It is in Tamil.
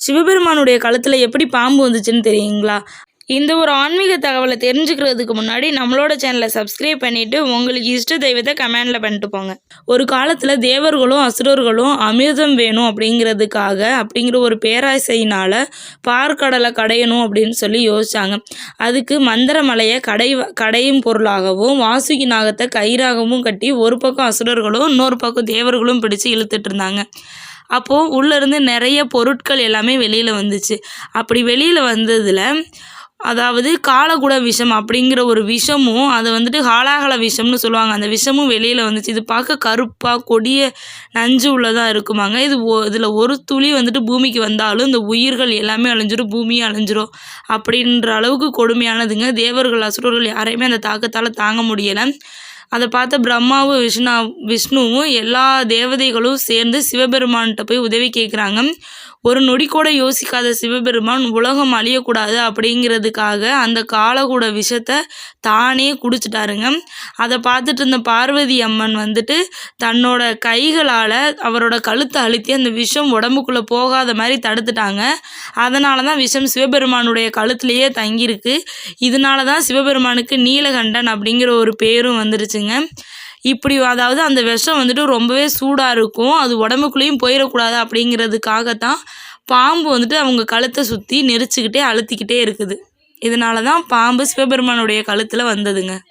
சிவபெருமானுடைய கழுத்தில் எப்படி பாம்பு வந்துச்சுன்னு தெரியுங்களா? இந்த ஒரு ஆன்மீக தகவலை தெரிஞ்சுக்கிறதுக்கு முன்னாடி நம்மளோட சேனலை சப்ஸ்கிரைப் பண்ணிவிட்டு உங்களுக்கு இஷ்ட தெய்வத்தை கமெண்டில் பண்ணிட்டு போங்க. ஒரு காலத்தில் தேவர்களும் அசுரர்களும் அமிர்தம் வேணும் அப்படிங்கிறதுக்காக அப்படிங்கிற ஒரு பேராசையினால் பார்க்கடலை கடையணும் அப்படின்னு சொல்லி யோசிச்சாங்க. அதுக்கு மந்திரமலையை கடை கடையும் பொருளாகவும் வாசுகி நாகத்தை கயிறாகவும் கட்டி ஒரு பக்கம் அசுரர்களும் இன்னொரு பக்கம் தேவர்களும் பிடிச்சு இழுத்துட்டு இருந்தாங்க. அப்போது உள்ளேருந்து நிறைய பொருட்கள் எல்லாமே வெளியில் வந்துச்சு. அப்படி வெளியில் வந்ததில் அதாவது காலகுட விஷம் அப்படிங்கிற ஒரு விஷமும் அதை வந்துட்டு ஹாலாகல விஷம்னு சொல்லுவாங்க. அந்த விஷமும் வெளியில் வந்துச்சு. இது பார்க்க கருப்பாக கொடிய நஞ்சு உள்ளதாக இருக்குமாங்க. இது ஒ இதில் ஒரு துளி வந்துட்டு பூமிக்கு வந்தாலும் இந்த உயிர்கள் எல்லாமே அழிஞ்சிரும் பூமியும் அழிஞ்சிரும் அப்படின்ற அளவுக்கு கொடுமையானதுங்க. தேவர்கள் அசுரர்கள் யாரையுமே அந்த தாக்கத்தால் தாங்க முடியலை. அதை பார்த்த பிரம்மாவும் விஷ்ணா விஷ்ணுவும் எல்லா தேவதைகளும் சேர்ந்து சிவபெருமான்கிட்ட போய் உதவி கேட்குறாங்க ஒரு நொடி கூட யோசிக்காத சிவபெருமான் உலகம் அழியக்கூடாது அப்படிங்கிறதுக்காக அந்த காலக்கூட விஷத்தை தானே குடிச்சிட்டாருங்க. அதை பார்த்துட்டு இருந்த பார்வதி அம்மன் வந்துட்டு தன்னோட கைகளால் அவரோட கழுத்தை அழுத்தி அந்த விஷம் உடம்புக்குள்ளே போகாத மாதிரி தடுத்துட்டாங்க. அதனால தான் விஷம் சிவபெருமானுடைய கழுத்துலேயே தங்கியிருக்கு. இதனால தான் சிவபெருமானுக்கு நீலகண்டன் அப்படிங்கிற ஒரு பேரும் வந்துருச்சுங்க இப்படி அதாவது அந்த விஷம் வந்துட்டு ரொம்பவே சூடாக இருக்கும். அது உடம்புக்குள்ளேயும் போயிடக்கூடாது அப்படிங்கிறதுக்காகத்தான் பாம்பு வந்துட்டு அவங்க கழுத்தை சுற்றி நெரிச்சிக்கிட்டே அழுத்திக்கிட்டே இருக்குது. இதனால தான் பாம்பு சிவபெருமானுடைய கழுத்தில் வந்ததுங்க.